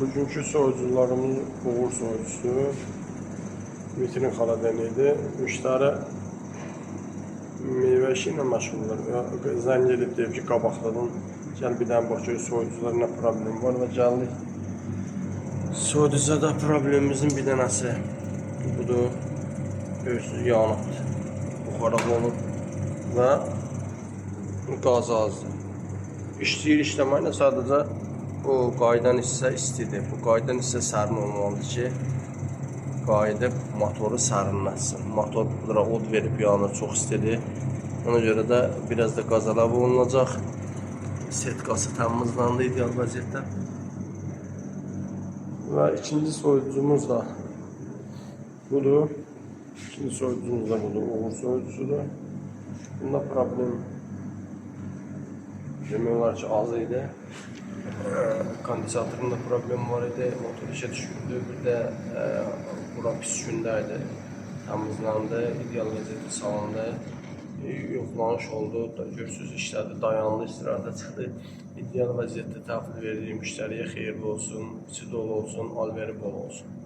Bugünkü soyucularımız Uğur soyucusu. Vitrin xaladen idi. Müştəri meyvə işi ilə məşğuldur. Zəng edib deyib ki, qabaqladan gəl bir dənə bax gör soyucular nə problem var və gəldik. Soyucuda problemimizin bir dənəsi budur. Göğsüz yanıbdır. Buxaraq olub və qazı azdır. İşləyir işləməklə sadəcə bu qaydan hissə istidir. Bu qaydan hissə sərin olmalıdır ki, qayıdıb motoru sərinləsin. Motor bura od verib yanır, çox istidir. Ona görə də biraz da qaz əlavə olunacaq. Setkası təmizləndi ideal vəziyyətdə. Və ikinci soyucumuz da budur. İkinci soyucumuz da budur. Uğur soyucusudur. Bunda problem az idi. Kondensatorunda problem var idi. Motor işə düşürdü. Bir də e, bura pis gündəydi. Təmizləndi, ideal vəziyyətə salındı. E, oldu. Görsüz işlədi, dayandı, istirahətə çıxdı. İdeal vəziyyətdə təhvil veririk müştəriyə xeyirli olsun, içi olsun, alveri bol olsun.